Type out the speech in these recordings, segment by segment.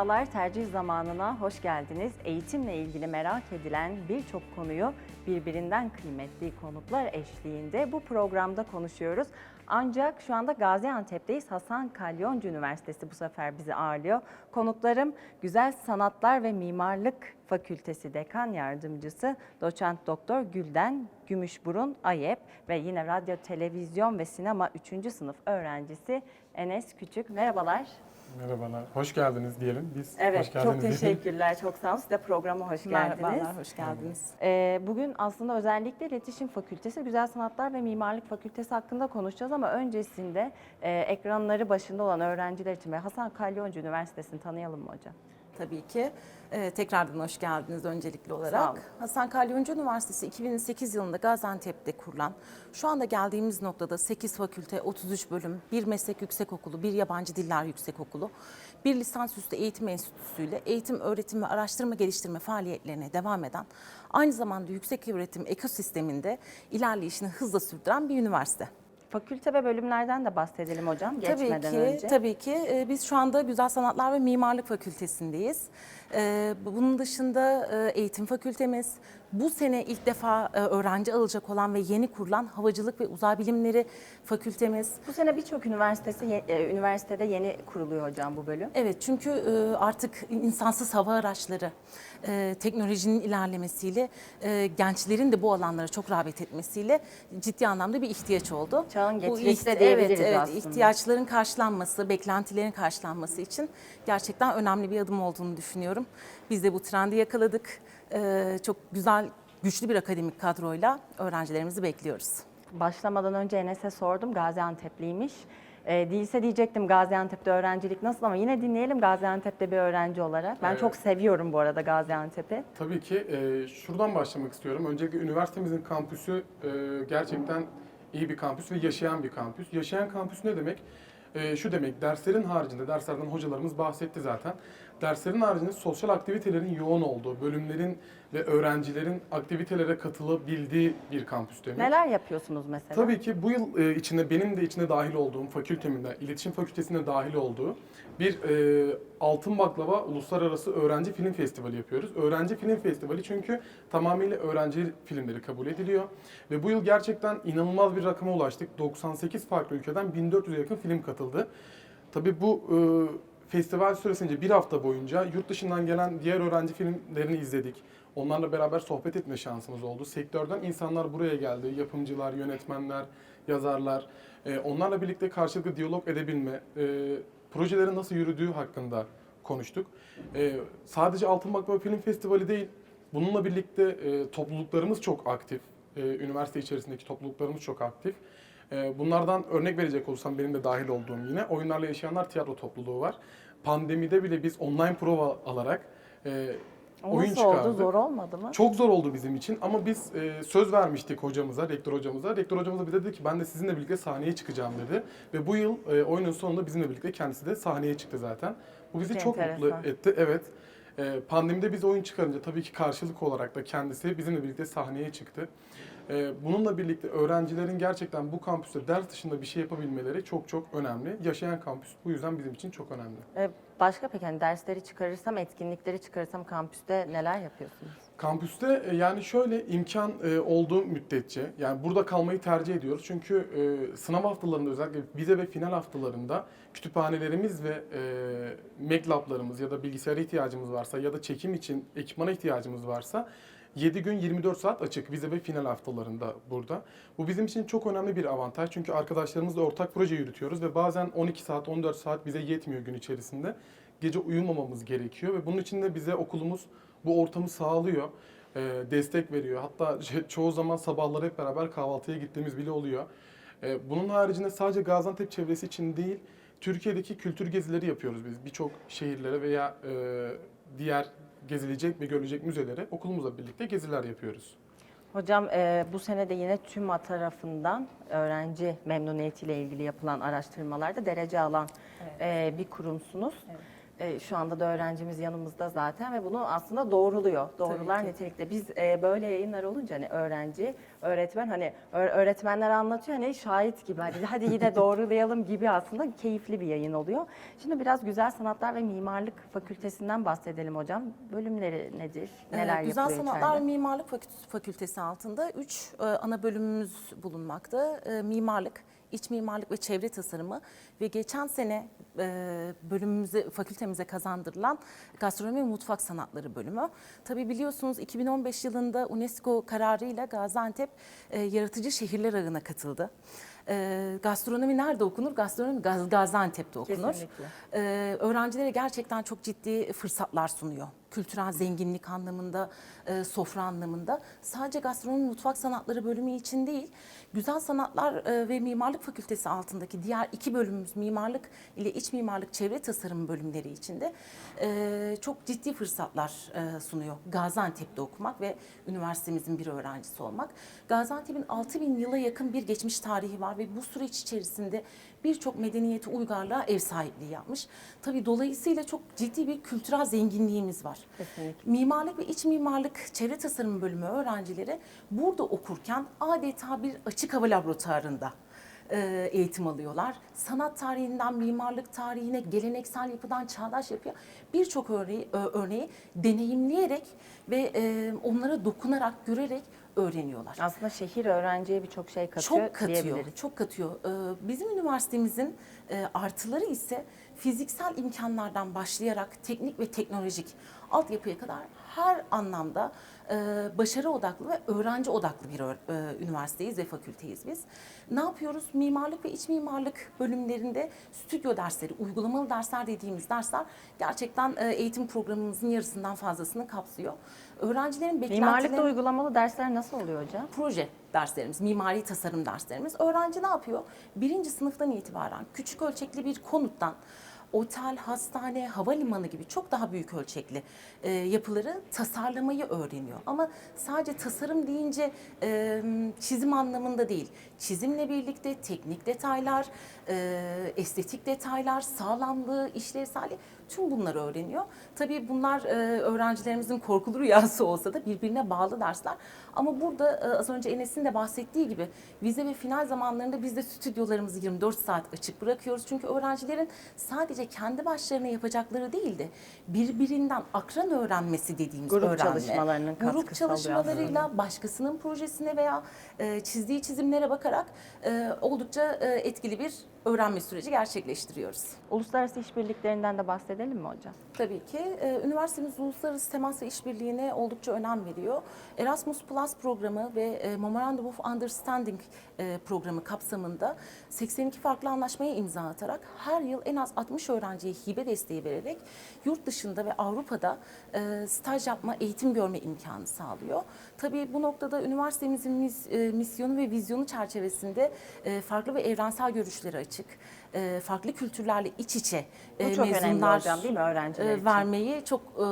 Merhabalar, tercih zamanına hoş geldiniz. Eğitimle ilgili merak edilen birçok konuyu birbirinden kıymetli konuklar eşliğinde bu programda konuşuyoruz. Ancak şu anda Gaziantep'teyiz. Hasan Kalyoncu Üniversitesi bu sefer bizi ağırlıyor. Konuklarım Güzel Sanatlar ve Mimarlık Fakültesi Dekan Yardımcısı Doçent Doktor Gülden Gümüşburun Ayep ve yine radyo, televizyon ve sinema 3. sınıf öğrencisi Enes Küçük. Merhabalar. Merhabalar, hoş geldiniz diyelim. Biz Evet, hoş geldiniz çok diyelim. teşekkürler. Çok sağ olun. Siz de programa hoş geldiniz. Merhabalar, hoş geldiniz. Ee, bugün aslında özellikle İletişim Fakültesi, Güzel Sanatlar ve Mimarlık Fakültesi hakkında konuşacağız ama öncesinde e, ekranları başında olan öğrenciler için ve Hasan Kalyoncu Üniversitesi'ni tanıyalım mı hocam? Tabii ki. Ee, tekrardan hoş geldiniz öncelikli olarak. Hasan Kalyoncu Üniversitesi 2008 yılında Gaziantep'te kurulan, şu anda geldiğimiz noktada 8 fakülte, 33 bölüm, bir meslek yüksekokulu, bir yabancı diller yüksekokulu, bir lisansüstü eğitim enstitüsüyle eğitim, öğretim ve araştırma geliştirme faaliyetlerine devam eden, aynı zamanda yüksek öğretim ekosisteminde ilerleyişini hızla sürdüren bir üniversite. Fakülte ve bölümlerden de bahsedelim hocam Tabii geçmeden ki, önce. tabii ki. Ee, Biz şu anda Güzel Sanatlar ve Mimarlık Fakültesindeyiz. Ee, Bunun dışında e, eğitim fakültemiz, bu sene ilk defa e, öğrenci alacak olan ve yeni kurulan Havacılık ve Uzay Bilimleri Fakültemiz. Bu sene birçok üniversitesi e, üniversitede yeni kuruluyor hocam bu bölüm. Evet çünkü e, artık insansız hava araçları, teknolojinin ilerlemesiyle gençlerin de bu alanlara çok rağbet etmesiyle ciddi anlamda bir ihtiyaç oldu. Çağın Bu getirisi de diyebiliriz evet, evet, aslında. ihtiyaçların karşılanması, beklentilerin karşılanması için gerçekten önemli bir adım olduğunu düşünüyorum. Biz de bu trendi yakaladık. E, çok güzel, güçlü bir akademik kadroyla öğrencilerimizi bekliyoruz. Başlamadan önce Enes'e sordum Gaziantep'liymiş. E, değilse diyecektim Gaziantep'te öğrencilik nasıl ama yine dinleyelim Gaziantep'te bir öğrenci olarak. Ben Evet. çok seviyorum bu arada Gaziantep'i. Tabii ki e, şuradan başlamak istiyorum. Öncelikle üniversitemizin kampüsü e, gerçekten iyi bir kampüs ve yaşayan bir kampüs. Yaşayan kampüs ne demek? E, şu demek, derslerin haricinde, derslerden hocalarımız bahsetti zaten. Derslerin haricinde sosyal aktivitelerin yoğun olduğu, bölümlerin ve öğrencilerin aktivitelere katılabildiği bir kampüs demek. Neler yapıyorsunuz mesela? Tabii ki bu yıl e, içinde benim de içine dahil olduğum fakültemin de iletişim fakültesine dahil olduğu bir e, Altın Baklava Uluslararası Öğrenci Film Festivali yapıyoruz. Öğrenci Film Festivali çünkü tamamıyla öğrenci filmleri kabul ediliyor ve bu yıl gerçekten inanılmaz bir rakama ulaştık. 98 farklı ülkeden 1400'e yakın film katıldı. Tabii bu e, festival süresince bir hafta boyunca yurt dışından gelen diğer öğrenci filmlerini izledik. Onlarla beraber sohbet etme şansımız oldu. Sektörden insanlar buraya geldi. Yapımcılar, yönetmenler, yazarlar. Ee, onlarla birlikte karşılıklı diyalog edebilme, e, projelerin nasıl yürüdüğü hakkında konuştuk. Ee, sadece Altın Baklava Film Festivali değil, bununla birlikte e, topluluklarımız çok aktif. Ee, üniversite içerisindeki topluluklarımız çok aktif. Ee, bunlardan örnek verecek olursam benim de dahil olduğum yine Oyunlarla Yaşayanlar Tiyatro Topluluğu var. Pandemide bile biz online prova alarak e, O oyun nasıl oldu? çıkardık. Zor olmadı mı? Çok zor oldu bizim için ama biz e, söz vermiştik hocamıza, rektör hocamıza. Rektör hocamız da bize dedi ki ben de sizinle birlikte sahneye çıkacağım dedi. Ve bu yıl e, oyunun sonunda bizimle birlikte kendisi de sahneye çıktı zaten. Bu bizi Çok çok enteresan. mutlu etti. Evet. E, pandemide biz oyun çıkarınca tabii ki karşılık olarak da kendisi bizimle birlikte sahneye çıktı. E, bununla birlikte öğrencilerin gerçekten bu kampüste ders dışında bir şey yapabilmeleri çok çok önemli. Yaşayan kampüs bu yüzden bizim için çok önemli. E, başka peki hani dersleri çıkarırsam, etkinlikleri çıkarırsam kampüste neler yapıyorsunuz? Kampüste e, yani şöyle imkan e, olduğu müddetçe yani burada kalmayı tercih ediyoruz. Çünkü e, sınav haftalarında özellikle vize ve final haftalarında kütüphanelerimiz ve e, Mac lablarımız ya da bilgisayara ihtiyacımız varsa ya da çekim için ekipmana ihtiyacımız varsa 7 gün 24 saat açık vize ve final haftalarında burada. Bu bizim için çok önemli bir avantaj. Çünkü arkadaşlarımızla ortak proje yürütüyoruz ve bazen 12 saat 14 saat bize yetmiyor gün içerisinde. Gece uyumamamız gerekiyor ve bunun için de bize okulumuz bu ortamı sağlıyor, e, destek veriyor. Hatta ço- çoğu zaman sabahları hep beraber kahvaltıya gittiğimiz bile oluyor. E, bunun haricinde sadece Gaziantep çevresi için değil, Türkiye'deki kültür gezileri yapıyoruz biz. Birçok şehirlere veya e, diğer gezilecek ve görülecek müzelere okulumuzla birlikte geziler yapıyoruz. Hocam e, bu sene de yine TÜMA tarafından öğrenci memnuniyetiyle ilgili yapılan araştırmalarda derece alan e, bir kurumsunuz. E, şu anda da öğrencimiz yanımızda zaten ve bunu aslında doğruluyor. Doğrular nitelikte. Biz e, böyle yayınlar olunca hani öğrenci, öğretmen hani öğretmenler anlatıyor hani şahit gibi hadi, hadi yine doğrulayalım gibi aslında keyifli bir yayın oluyor. Şimdi biraz Güzel Sanatlar ve Mimarlık Fakültesinden bahsedelim hocam. Bölümleri nedir? Neler Ee, Güzel Sanatlar içeride? Mimarlık Fakü- Fakültesi altında 3 ana bölümümüz bulunmakta. E, mimarlık, iç mimarlık ve çevre tasarımı ve geçen sene e, bölümümüze, fakültemize kazandırılan gastronomi ve mutfak sanatları bölümü. Tabii biliyorsunuz 2015 yılında UNESCO kararıyla Gaziantep e, yaratıcı şehirler ağına katıldı. E, gastronomi nerede okunur? Gastronomi Gaz- Gaziantep'te okunur. Ee, öğrencilere gerçekten çok ciddi fırsatlar sunuyor. Kültürel zenginlik anlamında, e, sofra anlamında. Sadece gastronomi mutfak sanatları bölümü için değil, Güzel Sanatlar e, ve Mimarlık Fakültesi altındaki diğer iki bölümümüz mimarlık ile iç mimarlık çevre tasarım bölümleri için de e, çok ciddi fırsatlar e, sunuyor. Gaziantep'te okumak ve üniversitemizin bir öğrencisi olmak. Gaziantep'in 6000 yıla yakın bir geçmiş tarihi var ve bu süreç içerisinde birçok medeniyeti uygarlığa ev sahipliği yapmış. Tabii dolayısıyla çok ciddi bir kültürel zenginliğimiz var. Kesinlikle. Mimarlık ve iç mimarlık çevre tasarım bölümü öğrencileri burada okurken adeta bir açık hava laboratuvarında e, eğitim alıyorlar. Sanat tarihinden mimarlık tarihine, geleneksel yapıdan çağdaş yapıya birçok örneği, ö- örneği deneyimleyerek ve e, onlara dokunarak, görerek öğreniyorlar. Aslında şehir öğrenciye birçok şey katıyor Çok katıyor, diyebiliriz. çok katıyor. Bizim üniversitemizin e, artıları ise fiziksel imkanlardan başlayarak teknik ve teknolojik altyapıya kadar her anlamda e, başarı odaklı ve öğrenci odaklı bir e, üniversiteyiz ve fakülteyiz biz. Ne yapıyoruz? Mimarlık ve iç mimarlık bölümlerinde stüdyo dersleri, uygulamalı dersler dediğimiz dersler gerçekten e, eğitim programımızın yarısından fazlasını kapsıyor. Öğrencilerin Mimarlıkta beklentilerini uygulamalı dersler nasıl oluyor hocam? proje derslerimiz, mimari tasarım derslerimiz. Öğrenci ne yapıyor? Birinci sınıftan itibaren küçük ölçekli bir konuttan otel, hastane, havalimanı gibi çok daha büyük ölçekli e, yapıları tasarlamayı öğreniyor. Ama sadece tasarım deyince e, çizim anlamında değil. Çizimle birlikte teknik detaylar, e, estetik detaylar, sağlamlığı, işlevselliği tüm bunları öğreniyor. Tabii bunlar e, öğrencilerimizin korkulu rüyası olsa da birbirine bağlı dersler. Ama burada e, az önce Enes'in de bahsettiği gibi vize ve final zamanlarında biz de stüdyolarımızı 24 saat açık bırakıyoruz. Çünkü öğrencilerin sadece kendi başlarına yapacakları değil de birbirinden akran öğrenmesi dediğimiz Grup öğrenme. çalışmalarının Grup katkısı oluyor çalışmalarıyla başkasının projesine veya e, çizdiği çizimlere bakarak e, oldukça e, etkili bir öğrenme süreci gerçekleştiriyoruz. Uluslararası işbirliklerinden de bahsedelim mi hocam? Tabii ki. Ee, Üniversitemiz uluslararası temas ve işbirliğine oldukça önem veriyor. Erasmus Plus programı ve e, Memorandum of Understanding e, programı kapsamında 82 farklı anlaşmaya imza atarak her yıl en az 60 öğrenciye hibe desteği vererek yurt dışında ve Avrupa'da e, staj yapma, eğitim görme imkanı sağlıyor. Tabii bu noktada üniversitemizin mis- e, misyonu ve vizyonu çerçevesinde e, farklı ve evrensel görüşleri açık, e, farklı kültürlerle iç içe Bu e, çok önemli mezunlar hocam değil mi öğrenciler e, için? vermeyi çok e,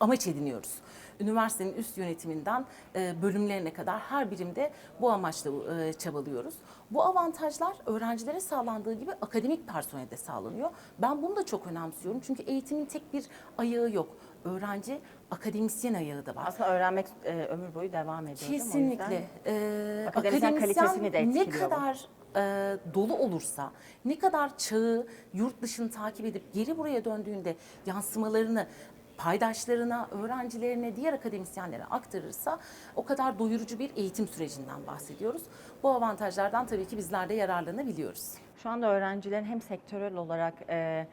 amaç ediniyoruz. Üniversitenin üst yönetiminden e, bölümlerine kadar her birimde bu amaçla e, çabalıyoruz. Bu avantajlar öğrencilere sağlandığı gibi akademik personele de sağlanıyor. Ben bunu da çok önemsiyorum çünkü eğitimin tek bir ayağı yok. Öğrenci akademisyen ayağı da var. Aslında öğrenmek e, ömür boyu devam ediyor Kesinlikle. Ee, akademisyen kalitesini de ne etkiliyor bu. kadar e, dolu olursa, ne kadar çağı yurt dışını takip edip geri buraya döndüğünde yansımalarını paydaşlarına, öğrencilerine, diğer akademisyenlere aktarırsa o kadar doyurucu bir eğitim sürecinden bahsediyoruz. Bu avantajlardan tabii ki bizler de yararlanabiliyoruz. Şu anda öğrencilerin hem sektörel olarak e,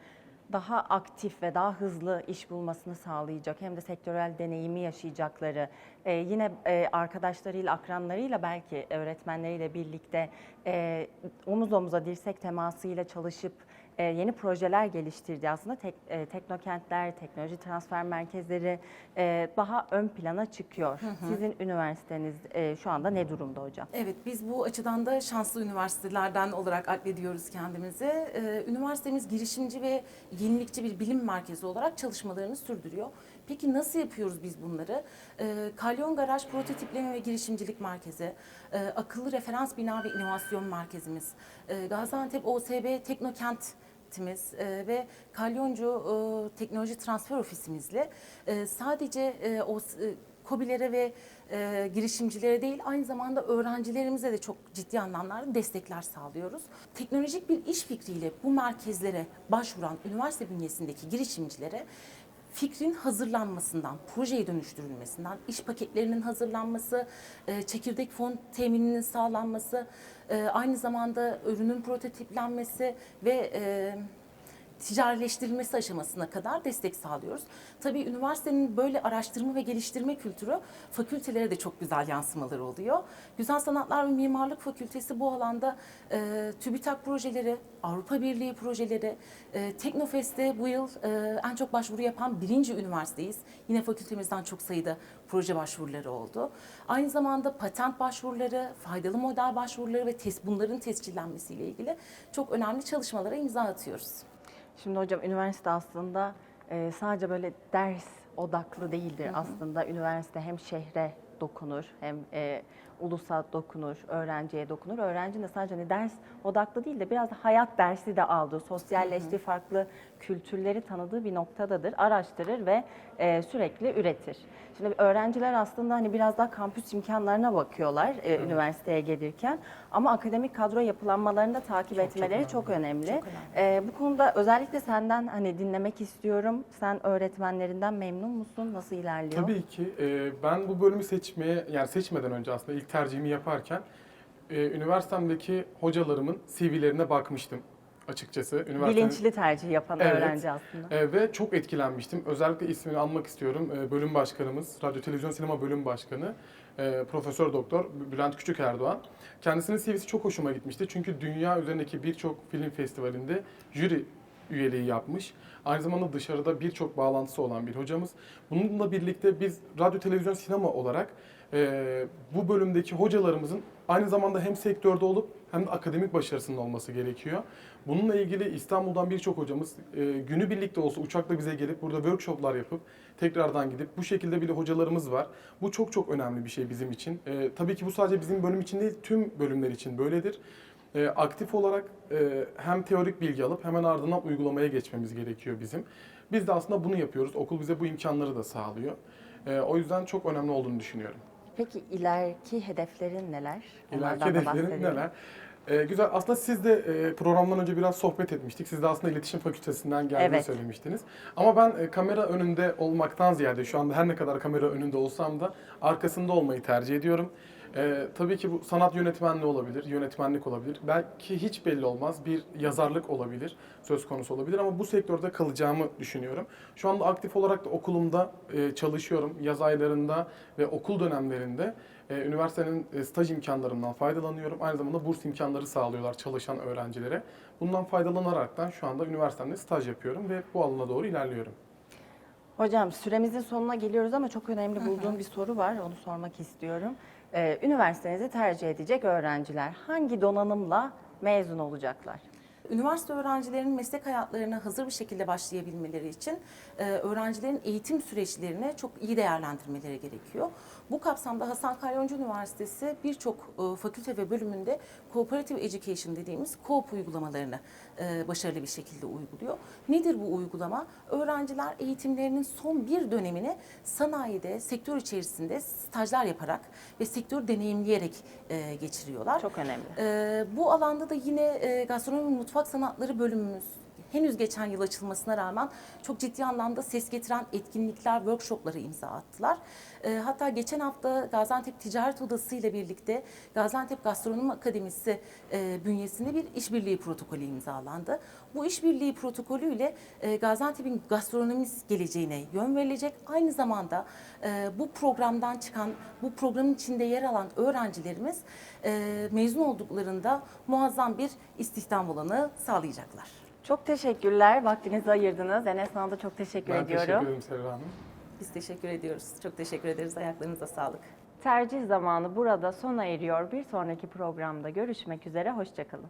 daha aktif ve daha hızlı iş bulmasını sağlayacak hem de sektörel deneyimi yaşayacakları e, yine e, arkadaşlarıyla, akranlarıyla belki öğretmenleriyle birlikte e, omuz omuza dirsek temasıyla çalışıp e, yeni projeler geliştirdiği aslında tek, e, teknokentler, teknoloji transfer merkezleri e, daha ön plana çıkıyor. Sizin üniversiteniz e, şu anda ne durumda hocam? Evet, biz bu açıdan da şanslı üniversitelerden olarak addediyoruz kendimizi. Ee, üniversitemiz girişimci ve yenilikçi bir bilim merkezi olarak çalışmalarını sürdürüyor. Peki nasıl yapıyoruz biz bunları? E, Kalyon Garaj Prototipleme ve Girişimcilik Merkezi, e, Akıllı Referans Bina ve İnovasyon Merkezimiz, e, Gaziantep OSB Teknokent Timiz e, ve Kalyoncu e, Teknoloji Transfer Ofisimizle e, sadece e, o e, KOBİ'lere ve e, girişimcilere değil aynı zamanda öğrencilerimize de çok ciddi anlamlarda destekler sağlıyoruz. Teknolojik bir iş fikriyle bu merkezlere başvuran üniversite bünyesindeki girişimcilere fikrin hazırlanmasından, projeye dönüştürülmesinden, iş paketlerinin hazırlanması, e, çekirdek fon temininin sağlanması, e, aynı zamanda ürünün prototiplenmesi ve e, ticarileştirilmesi aşamasına kadar destek sağlıyoruz. Tabii üniversitenin böyle araştırma ve geliştirme kültürü fakültelere de çok güzel yansımaları oluyor. Güzel Sanatlar ve Mimarlık Fakültesi bu alanda e, TÜBİTAK projeleri, Avrupa Birliği projeleri, e, Teknofest'te bu yıl e, en çok başvuru yapan birinci üniversiteyiz. Yine fakültemizden çok sayıda proje başvuruları oldu. Aynı zamanda patent başvuruları, faydalı model başvuruları ve tes, bunların tescillenmesiyle ilgili çok önemli çalışmalara imza atıyoruz. Şimdi hocam üniversite aslında e, sadece böyle ders odaklı değildir aslında. Üniversite hem şehre dokunur hem e, ulusa dokunur, öğrenciye dokunur. Öğrencinin de sadece hani ders odaklı değil de biraz da hayat dersi de aldığı, sosyalleştiği, farklı kültürleri tanıdığı bir noktadadır. Araştırır ve e, sürekli üretir. Şimdi öğrenciler aslında hani biraz daha kampüs imkanlarına bakıyorlar e, üniversiteye gelirken ama akademik kadro yapılanmalarını da takip etmeleri çok önemli. Çok önemli. Ee, bu konuda özellikle senden hani dinlemek istiyorum. Sen öğretmenlerinden memnun musun? Nasıl ilerliyor? Tabii ki. e, ben bu bölümü seçmeye, yani seçmeden önce aslında ilk tercihimi yaparken e, üniversitemdeki hocalarımın CV'lerine bakmıştım açıkçası. Üniversitenin- Bilinçli tercih yapan Evet. öğrenci aslında. E, ve çok etkilenmiştim. Özellikle ismini almak istiyorum. E, bölüm başkanımız, Radyo Televizyon Sinema Bölüm Başkanı, e, Profesör Doktor Bülent Küçük Erdoğan. Kendisinin CV'si çok hoşuma gitmişti. Çünkü dünya üzerindeki birçok film festivalinde jüri üyeliği yapmış. Aynı zamanda dışarıda birçok bağlantısı olan bir hocamız. Bununla birlikte biz radyo, televizyon, sinema olarak e, bu bölümdeki hocalarımızın aynı zamanda hem sektörde olup hem de akademik başarısının olması gerekiyor. Bununla ilgili İstanbul'dan birçok hocamız e, günü birlikte olsa uçakla bize gelip burada workshoplar yapıp tekrardan gidip bu şekilde bile hocalarımız var. Bu çok çok önemli bir şey bizim için. E, tabii ki bu sadece bizim bölüm için değil tüm bölümler için böyledir. E, aktif olarak e, hem teorik bilgi alıp hemen ardından uygulamaya geçmemiz gerekiyor bizim. Biz de aslında bunu yapıyoruz. Okul bize bu imkanları da sağlıyor. E, o yüzden çok önemli olduğunu düşünüyorum. Peki ileriki hedeflerin neler? İleriki Onlardan da hedeflerin bahsedelim. neler? Ee, güzel. Aslında siz de e, programdan önce biraz sohbet etmiştik. Siz de aslında iletişim fakültesinden geldiğini Evet. söylemiştiniz. Ama ben e, kamera önünde olmaktan ziyade şu anda her ne kadar kamera önünde olsam da arkasında olmayı tercih ediyorum. Ee, tabii ki bu sanat yönetmenliği olabilir, yönetmenlik olabilir. Belki hiç belli olmaz. Bir yazarlık olabilir, söz konusu olabilir ama bu sektörde kalacağımı düşünüyorum. Şu anda aktif olarak da okulumda e, çalışıyorum. Yaz aylarında ve okul dönemlerinde e, üniversitenin e, staj imkanlarından faydalanıyorum. Aynı zamanda burs imkanları sağlıyorlar çalışan öğrencilere. Bundan faydalanaraktan şu anda üniversitemde staj yapıyorum ve bu alana doğru ilerliyorum. Hocam süremizin sonuna geliyoruz ama çok önemli bulduğum bir soru var. Onu sormak istiyorum. Ee, üniversitenizi tercih edecek öğrenciler hangi donanımla mezun olacaklar? Üniversite öğrencilerinin meslek hayatlarına hazır bir şekilde başlayabilmeleri için e, öğrencilerin eğitim süreçlerini çok iyi değerlendirmeleri gerekiyor. Bu kapsamda Hasan Kalyoncu Üniversitesi birçok e, fakülte ve bölümünde Cooperative Education dediğimiz co-op uygulamalarını e, başarılı bir şekilde uyguluyor. Nedir bu uygulama? Öğrenciler eğitimlerinin son bir dönemini sanayide, sektör içerisinde stajlar yaparak ve sektör deneyimleyerek e, geçiriyorlar. Çok önemli. Ee, bu alanda da yine e, gastronomi mutfak sanatları bölümümüz henüz geçen yıl açılmasına rağmen çok ciddi anlamda ses getiren etkinlikler, workshopları imza attılar. Ee, hatta geçen hafta Gaziantep Ticaret Odası ile birlikte Gaziantep Gastronomi Akademisi e, bünyesinde bir işbirliği protokolü imzalandı. Bu işbirliği protokolüyle e, Gaziantep'in gastronomi geleceğine yön verilecek. Aynı zamanda e, bu programdan çıkan, bu programın içinde yer alan öğrencilerimiz e, mezun olduklarında muazzam bir istihdam olanı sağlayacaklar. Çok teşekkürler. Vaktinizi ayırdınız. Enes Hanım'a da çok teşekkür Ben ediyorum. teşekkür ederim Serra Hanım. Biz teşekkür ediyoruz. Çok teşekkür ederiz. Ayaklarınıza sağlık. Tercih zamanı burada sona eriyor. Bir sonraki programda görüşmek üzere. Hoşçakalın.